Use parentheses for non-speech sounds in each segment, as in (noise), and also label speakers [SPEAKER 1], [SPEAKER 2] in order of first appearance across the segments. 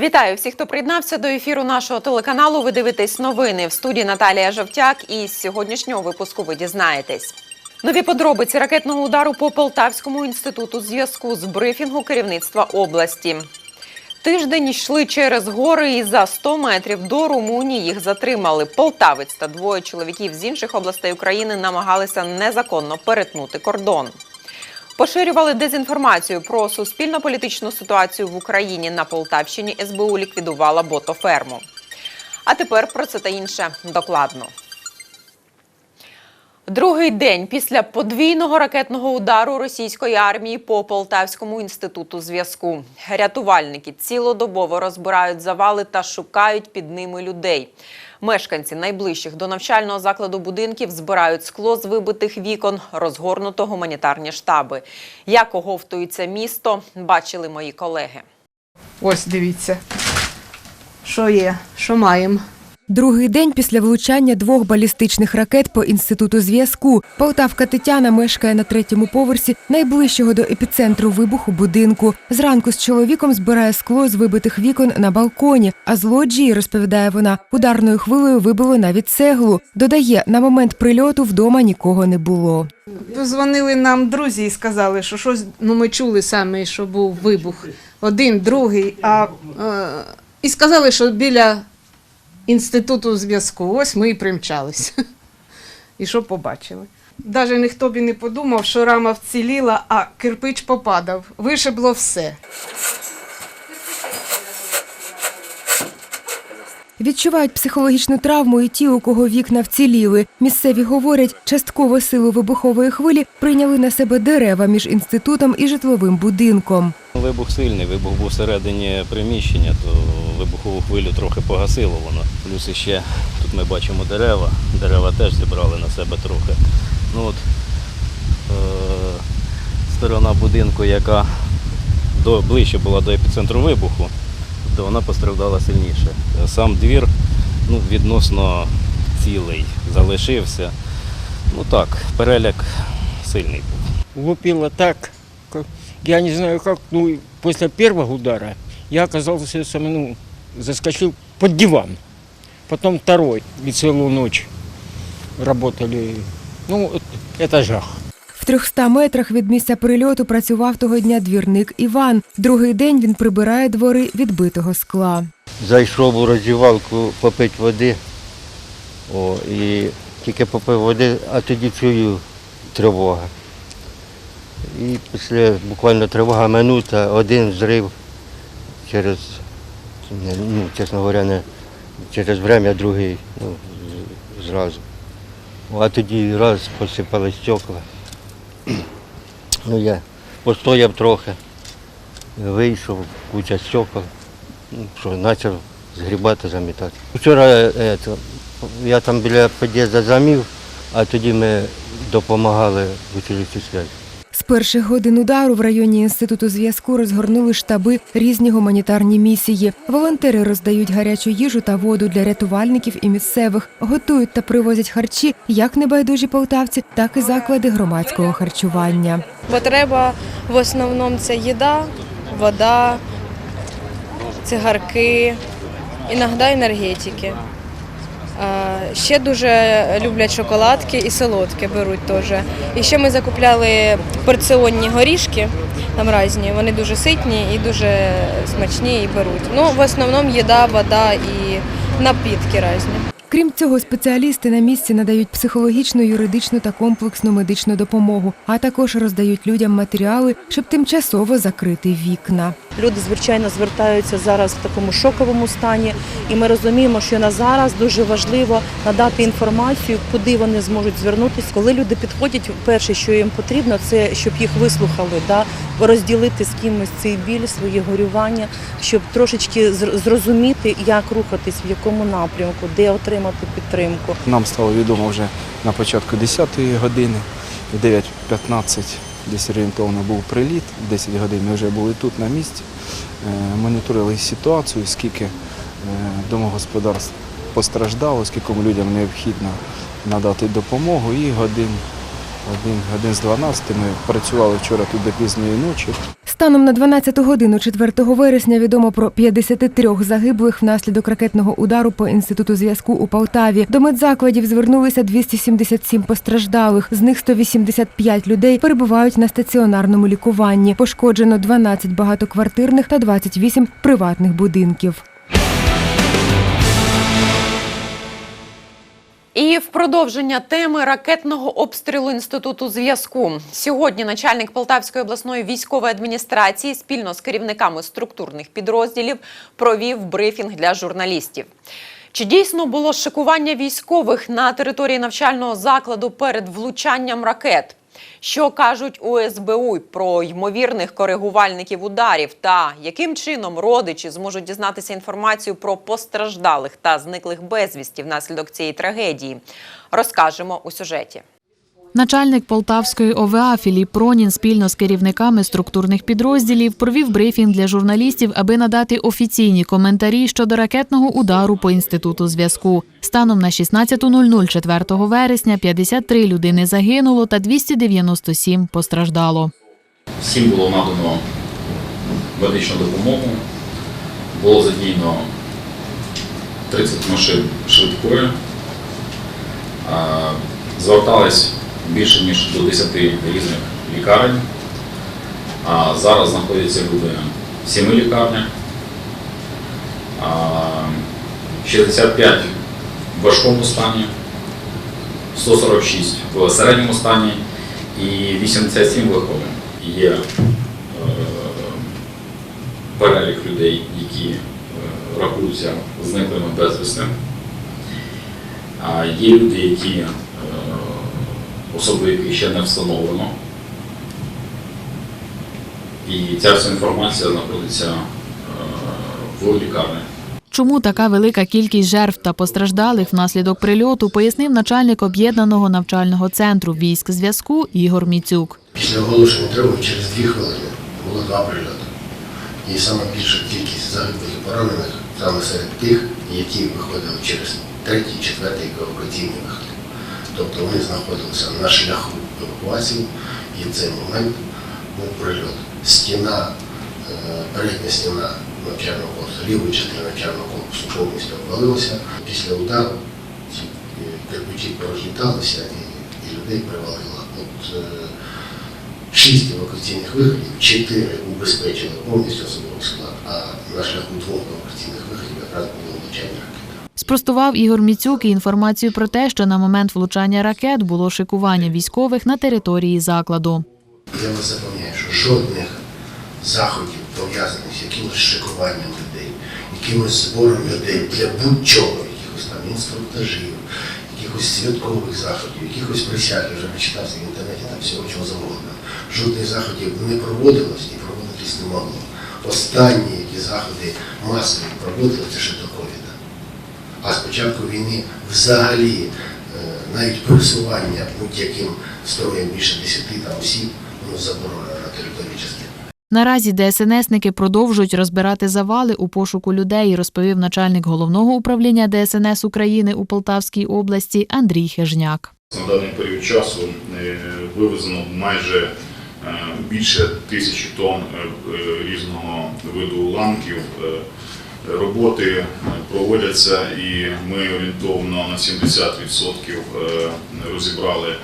[SPEAKER 1] Вітаю всіх, хто приєднався до ефіру нашого телеканалу. Ви дивитесь новини в студії Наталія Жовтяк. І з сьогоднішнього випуску ви дізнаєтесь. Нові подробиці ракетного удару по Полтавському інституту зв'язку з брифінгу керівництва області. Тиждень йшли через гори і за 100 метрів до Румунії їх затримали. Полтавець та двоє чоловіків з інших областей України намагалися незаконно перетнути кордон. Поширювали дезінформацію про суспільно-політичну ситуацію в Україні на Полтавщині. СБУ ліквідувала ботоферму. А тепер про це та інше докладно. Другий день після подвійного ракетного удару російської армії по Полтавському інституту зв'язку. Рятувальники цілодобово розбирають завали та шукають під ними людей. Мешканці найближчих до навчального закладу будинків збирають скло з вибитих вікон, розгорнуто гуманітарні штаби. Як оговтується місто, бачили мої колеги.
[SPEAKER 2] Ось дивіться, що є, що маємо.
[SPEAKER 3] Другий день після влучання двох балістичних ракет по інституту зв'язку. Полтавка Тетяна мешкає на третьому поверсі найближчого до епіцентру вибуху будинку. Зранку з чоловіком збирає скло з вибитих вікон на балконі. А з розповідає вона, ударною хвилею вибило навіть цеглу. Додає, на момент прильоту вдома нікого не було.
[SPEAKER 2] Позвонили нам друзі і сказали, що щось, ну ми чули саме, що був вибух. Один, другий, а, е, і сказали, що біля інституту зв'язку. Ось ми і примчались. І що побачили. Навіть ніхто б і не подумав, що рама вціліла, а кирпич попадав. Вишибло все.
[SPEAKER 3] Відчувають психологічну травму і ті, у кого вікна вціліли. Місцеві говорять, частково силу вибухової хвилі прийняли на себе дерева між інститутом і житловим будинком.
[SPEAKER 4] Вибух сильний, вибух був всередині приміщення, то вибухову хвилю трохи погасило воно. Плюс іще тут ми бачимо дерева. Дерева теж зібрали на себе трохи. Ну от, е- сторона будинку, яка до, ближче була до епіцентру вибуху, то вона постраждала сильніше. Сам двір ну, відносно цілий залишився. Ну так, переляк сильний був.
[SPEAKER 5] лупило так, я не знаю как, ну, и после первого удара я оказался сам, ну, заскочил под диван. Потом второй, и целую ночь работали. Ну, э, это жах.
[SPEAKER 3] В 300 метрах від місця прильоту працював того дня двірник Іван. Другий день він прибирає двори відбитого скла.
[SPEAKER 6] Зайшов у роздівалку попити води. О, і тільки попив води, а тоді чую тривога. І після буквально тривога минута, один зрив через, не, ну, чесно говоря, не через время, другий ну, зразу. А тоді раз посипали стекла. (clears throat) Ну я постояв трохи, вийшов, куча стекол. Ну, що, почав згрібати, замітати. Вчора е, я там біля під'їзду замів, а тоді ми допомагали в училищі.
[SPEAKER 3] З перших годин удару в районі інституту зв'язку розгорнули штаби різні гуманітарні місії. Волонтери роздають гарячу їжу та воду для рятувальників і місцевих, готують та привозять харчі як небайдужі полтавці, так і заклади громадського харчування.
[SPEAKER 7] Потреба в основному це їда, вода, цигарки, іноді енергетики. Ще дуже люблять шоколадки і солодки беруть теж. І ще ми закупляли порціонні горішки, там різні, вони дуже ситні і дуже смачні і беруть. Ну, в основному їда, вода і напітки різні.
[SPEAKER 3] Крім цього, спеціалісти на місці надають психологічну, юридичну та комплексну медичну допомогу, а також роздають людям матеріали, щоб тимчасово закрити вікна.
[SPEAKER 8] Люди звичайно звертаються зараз в такому шоковому стані, і ми розуміємо, що на зараз дуже важливо надати інформацію, куди вони зможуть звернутися. Коли люди підходять, перше, що їм потрібно, це щоб їх вислухали, да, розділити з кимось цей біль, свої горювання, щоб трошечки зр- зрозуміти, як рухатись, в якому напрямку, де отримати підтримку.
[SPEAKER 9] Нам стало відомо вже на початку 10-ї години, в 9.15 десь орієнтовно був приліт, в 10 годин ми вже були тут на місці, Е, моніторили ситуацію, скільки е, домогосподарств постраждало, скільки людям необхідно надати допомогу. І годин, годин, годин з 12 ми працювали вчора тут до пізньої ночі.
[SPEAKER 3] Станом на 12 годину 4 вересня відомо про 53 загиблих внаслідок ракетного удару по інституту зв'язку у Полтаві. До медзакладів звернулися 277 постраждалих. З них 185 людей перебувають на стаціонарному лікуванні. Пошкоджено 12 багатоквартирних та 28 приватних будинків.
[SPEAKER 1] І в продовження теми ракетного обстрілу інституту зв'язку сьогодні начальник Полтавської обласної військової адміністрації спільно з керівниками структурних підрозділів провів брифінг для журналістів. Чи дійсно було шикування військових на території навчального закладу перед влучанням ракет? Що кажуть у СБУ про ймовірних коригувальників ударів та яким чином родичі зможуть дізнатися інформацію про постраждалих та зниклих безвісті внаслідок цієї трагедії? Розкажемо у сюжеті.
[SPEAKER 10] Начальник Полтавської ОВА Філіп Пронін спільно з керівниками структурних підрозділів провів брифінг для журналістів, аби надати офіційні коментарі щодо ракетного удару по інституту зв'язку. Станом на 16.00 4 вересня 53 людини загинуло та 297 постраждало.
[SPEAKER 11] Всім було надано медичну допомогу. Було задіяно 30 машин швидкої. Звертались більше ніж до 10 різних лікарень. А зараз знаходяться в 7 лікарнях. 65 в важкому стані, 146 в середньому стані і 87 в легкому. Є е, перелік людей, які е, рахуються зниклими безвісти. Є люди, які особи, яких ще не встановлено. І ця вся інформація знаходиться е, в лікарні.
[SPEAKER 10] Чому така велика кількість жертв та постраждалих внаслідок прильоту, пояснив начальник об'єднаного навчального центру військ зв'язку Ігор Міцюк.
[SPEAKER 12] Після оголошення тривоги через дві хвилини було два прильоти. І саме більша кількість загиблих і поранених саме серед тих, які виходили через третій, четвертий евакуаційний вихід. Тобто вони знаходилися на шляху евакуації, і в цей момент був прильот. Стіна, е, передня стіна навчального корпусу, лівої частини навчального корпусу повністю обвалилася. Після удару ці е, кирпичі порозліталися і, і людей привалило. От, е, шість евакуаційних виходів, чотири убезпечили повністю особовий склад, а на шляху двох евакуаційних виходів якраз було влучання ракети.
[SPEAKER 10] Спростував Ігор Міцюк і інформацію про те, що на момент влучання ракет було шикування військових на території закладу.
[SPEAKER 12] Я вас запевняю, що жодних заходів, пов'язаних з якимось шикуванням людей, якимось збором людей для будь-чого, якихось там інструктажів, якихось святкових заходів, якихось присяг, я вже почитався в інтернеті, там всього чого завгодно. Жодних заходів не проводилось і проводитись не могло. Останні, які заходи масові проводили, це ще до. А з початку війни взагалі е, навіть пересування будь-яким строєм більше 10 там осіб воно заборонено на території частини.
[SPEAKER 10] Наразі ДСНСники продовжують розбирати завали у пошуку людей, розповів начальник головного управління ДСНС України у Полтавській області Андрій Хижняк.
[SPEAKER 11] На даний період часу е, вивезено майже е, більше тисячі тонн різного виду уламків. Роботи е, проводяться і ми орієнтовно на 70% е, розібрали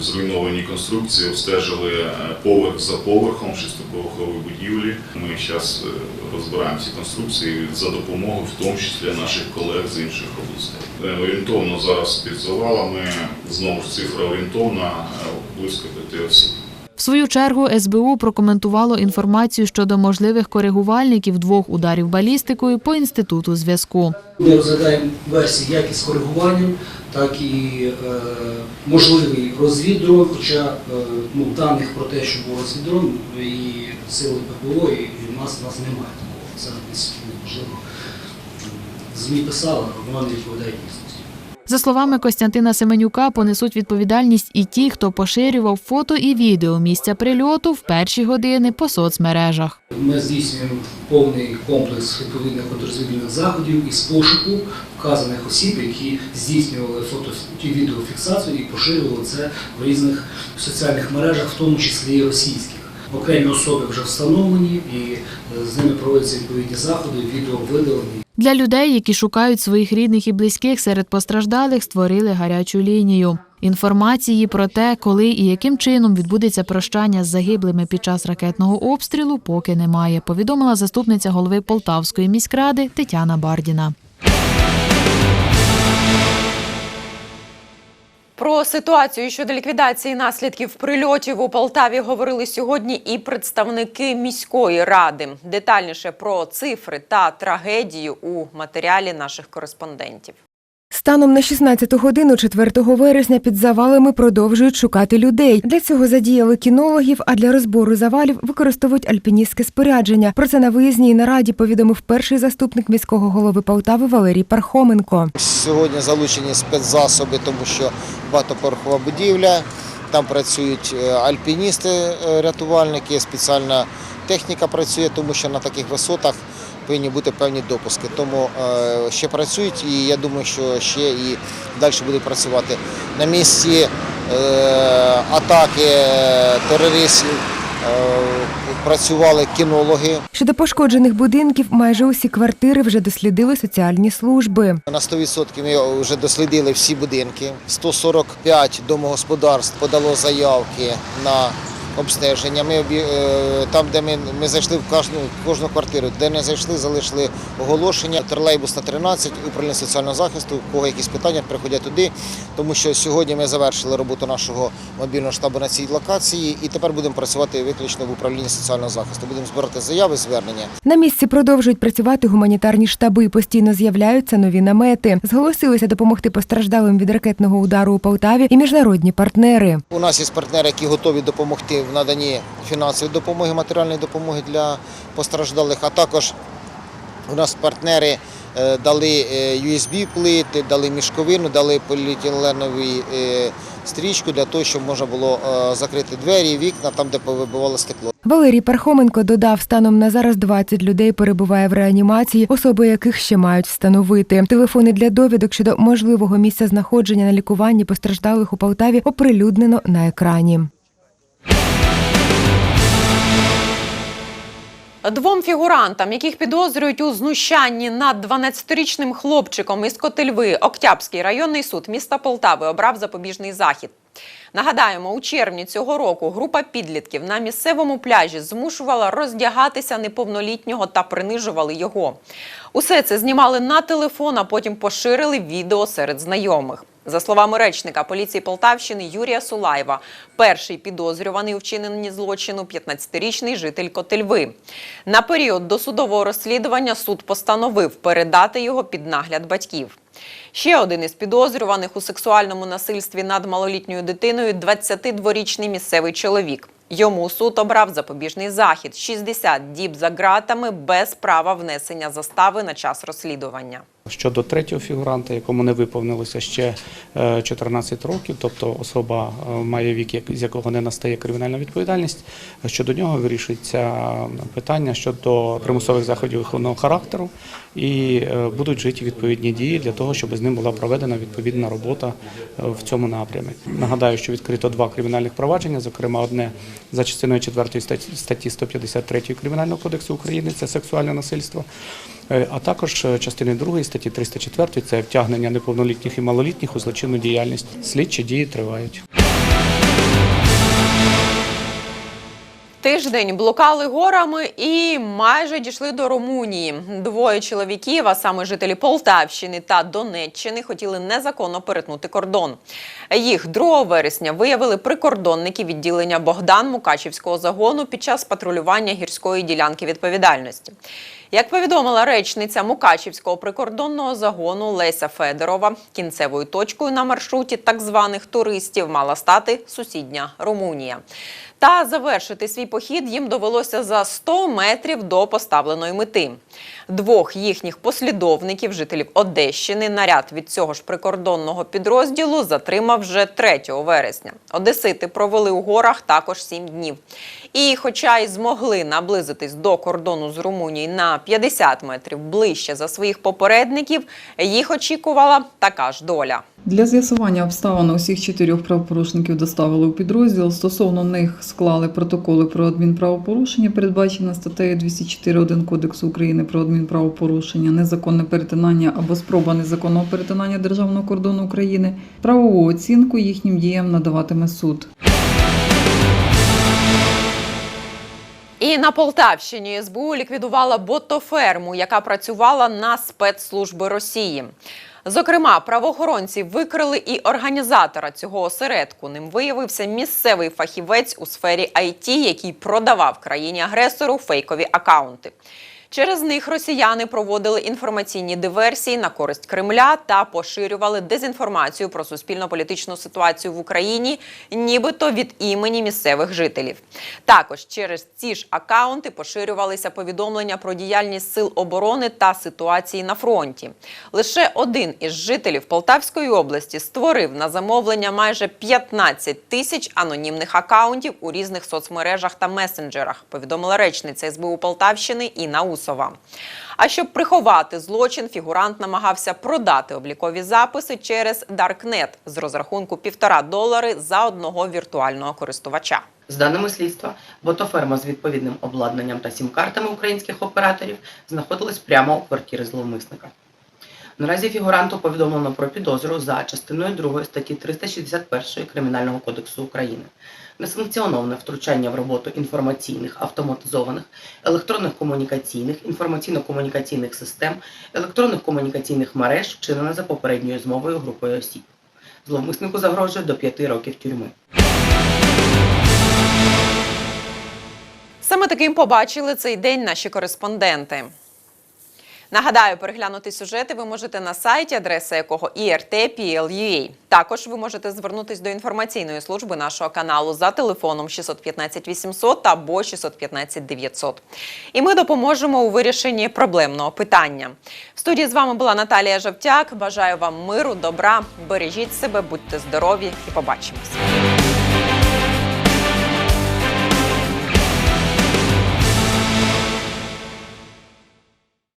[SPEAKER 11] зруйновані конструкції, обстежили е, поверх за поверхом шестиповерхової будівлі. Ми зараз розбираємо ці конструкції за допомогою, в тому числі наших колег з інших областей. Орієнтовно зараз під завалами знову ж цифра орієнтовна близько п'яти осіб.
[SPEAKER 10] В свою чергу СБУ прокоментувало інформацію щодо можливих коригувальників двох ударів балістикою по інституту зв'язку.
[SPEAKER 13] Ми розглядаємо версії як із коригуванням, так і е, можливий розвіддрон, хоча е, ну, даних про те, що був розвіддрон, і сили ППО, і, в нас, нас немає такого. Це десь, ну, можливо, ЗМІ писали, воно не відповідає дійсності.
[SPEAKER 10] За словами Костянтина Семенюка, понесуть відповідальність і ті, хто поширював фото і відео місця прильоту в перші години по соцмережах.
[SPEAKER 13] Ми здійснюємо повний комплекс відповідних контррозвідувальних заходів із пошуку вказаних осіб, які здійснювали фото і відеофіксацію і поширювали це в різних соціальних мережах, в тому числі і російських. окремі особи вже встановлені і е, з ними проводяться відповідні заходи, відео видалені.
[SPEAKER 10] Для людей, які шукають своїх рідних і близьких серед постраждалих, створили гарячу лінію. Інформації про те, коли і яким чином відбудеться прощання з загиблими під час ракетного обстрілу, поки немає. Повідомила заступниця голови Полтавської міськради Тетяна Бардіна.
[SPEAKER 1] Про ситуацію щодо ліквідації наслідків прильотів у Полтаві говорили сьогодні і представники міської ради. Детальніше про цифри та трагедію у матеріалі наших кореспондентів.
[SPEAKER 3] Станом на 16 годину 4 вересня під завалами продовжують шукати людей. Для цього задіяли кінологів, а для розбору завалів використовують альпіністське спорядження. Про це на виїзній нараді повідомив перший заступник міського голови Полтави Валерій Пархоменко.
[SPEAKER 14] Сьогодні залучені спецзасоби, тому що багатоповерхова будівля. Там працюють е, альпіністи, е, рятувальники, спеціальна техніка працює, тому що на таких висотах повинні бути певні допуски. Тому е, ще працюють, і я думаю, що ще і далі будуть працювати. На місці е, атаки е, терористів працювали кінологи.
[SPEAKER 3] Щодо пошкоджених будинків, майже усі квартири вже дослідили соціальні служби.
[SPEAKER 14] На 100% ми вже дослідили всі будинки. 145 домогосподарств подало заявки на обстеження. Ми обі- е, там, де ми, ми зайшли в кожну, кожну квартиру, де не зайшли, залишили оголошення. Тролейбус на 13, управління соціального захисту. У кого якісь питання, приходять туди. Тому що сьогодні ми завершили роботу нашого мобільного штабу на цій локації, і тепер будемо працювати виключно в управлінні соціального захисту. Будемо збирати заяви, звернення.
[SPEAKER 3] На місці продовжують працювати гуманітарні штаби. Постійно з'являються нові намети. Зголосилися допомогти постраждалим від ракетного удару у Полтаві і міжнародні партнери.
[SPEAKER 14] У нас є партнери, які готові допомогти в наданні фінансової допомоги, матеріальної допомоги для постраждалих, а також у нас партнери е, дали е, USB-плити, дали мішковину, дали поліетиленову е, стрічку для того, щоб можна було закрити двері, вікна там, де повибивало стекло.
[SPEAKER 3] Валерій Пархоменко додав, станом на зараз 20 людей перебуває в реанімації, особи яких ще мають встановити. Телефони для довідок щодо можливого місця знаходження на лікуванні постраждалих у Полтаві оприлюднено на екрані.
[SPEAKER 1] Двом фігурантам, яких підозрюють у знущанні над 12-річним хлопчиком із Котельви, Октябрський районний суд міста Полтави обрав запобіжний захід. Нагадаємо, у червні цього року група підлітків на місцевому пляжі змушувала роздягатися неповнолітнього та принижували його. Усе це знімали на телефон, а потім поширили відео серед знайомих. За словами речника поліції Полтавщини Юрія Сулаєва, перший підозрюваний у вчиненні злочину 15-річний житель Котельви. На період досудового розслідування суд постановив передати його під нагляд батьків. Ще один із підозрюваних у сексуальному насильстві над малолітньою дитиною 22-річний місцевий чоловік. Йому суд обрав запобіжний захід 60 діб за ґратами без права внесення застави на час розслідування.
[SPEAKER 15] Щодо третього фігуранта, якому не виповнилося ще е, 14 років, тобто особа е, має вік, з якого не настає кримінальна відповідальність, щодо нього вирішується питання щодо примусових заходів виховного характеру і е, будуть вжиті відповідні дії для того, щоб з ним була проведена відповідна робота е, в цьому напрямі. Нагадаю, що відкрито два кримінальних провадження, зокрема одне за частиною 4 статті- статті 153 Кримінального кодексу України це сексуальне насильство. Е, а також е, частини 2 статті 304 це втягнення неповнолітніх і малолітніх у злочинну діяльність. Слідчі дії тривають.
[SPEAKER 1] Тиждень блукали горами і майже дійшли до Румунії. Двоє чоловіків, а саме жителі Полтавщини та Донеччини, хотіли незаконно перетнути кордон. Їх 2 вересня виявили прикордонники відділення Богдан Мукачівського загону під час патрулювання гірської ділянки відповідальності. Як повідомила речниця Мукачівського прикордонного загону Леся Федорова, кінцевою точкою на маршруті так званих туристів мала стати сусідня Румунія. Та завершити свій похід їм довелося за 100 метрів до поставленої мети. Двох їхніх послідовників, жителів Одещини, наряд від цього ж прикордонного підрозділу затримав вже 3 вересня. Одесити провели у горах також 7 днів. І, хоча й змогли наблизитись до кордону з Румунією на 50 метрів ближче за своїх попередників, їх очікувала така ж доля.
[SPEAKER 16] Для з'ясування обставин усіх чотирьох правопорушників доставили у підрозділ. Стосовно них склали протоколи про адмінправопорушення, передбачене статтею 204.1 Кодексу України про адмінправопорушення, незаконне перетинання або спроба незаконного перетинання державного кордону України. Правову оцінку їхнім діям надаватиме суд.
[SPEAKER 1] І на Полтавщині СБУ ліквідувала ботоферму, яка працювала на спецслужби Росії. Зокрема, правоохоронці викрили і організатора цього осередку. Ним виявився місцевий фахівець у сфері IT, який продавав країні-агресору фейкові акаунти. Через них росіяни проводили інформаційні диверсії на користь Кремля та поширювали дезінформацію про суспільно-політичну ситуацію в Україні, нібито від імені місцевих жителів. Також через ці ж акаунти поширювалися повідомлення про діяльність сил оборони та ситуації на фронті. Лише один із жителів Полтавської області створив на замовлення майже 15 тисяч анонімних акаунтів у різних соцмережах та месенджерах. Повідомила речниця СБУ Полтавщини Інна Усова. А щоб приховати злочин, фігурант намагався продати облікові записи через Даркнет з розрахунку півтора долари за одного віртуального користувача.
[SPEAKER 17] З даними слідства, ботоферма з відповідним обладнанням та сім-картами українських операторів знаходилась прямо у квартирі зловмисника. Наразі фігуранту повідомлено про підозру за частиною 2 статті 361 Кримінального кодексу України. Несанкціоноване втручання в роботу інформаційних, автоматизованих, електронних комунікаційних, інформаційно-комунікаційних систем, електронних комунікаційних мереж, вчинене за попередньою змовою групою осіб. Зловмиснику загрожує до 5 років тюрми.
[SPEAKER 1] Саме таким побачили цей день наші кореспонденти. Нагадаю, переглянути сюжети ви можете на сайті, адреса якого IRT.PL.UA. Також ви можете звернутися до інформаційної служби нашого каналу за телефоном 615 800 або 615 900. І ми допоможемо у вирішенні проблемного питання. В студії з вами була Наталія Жовтяк. Бажаю вам миру, добра, бережіть себе, будьте здорові і побачимось.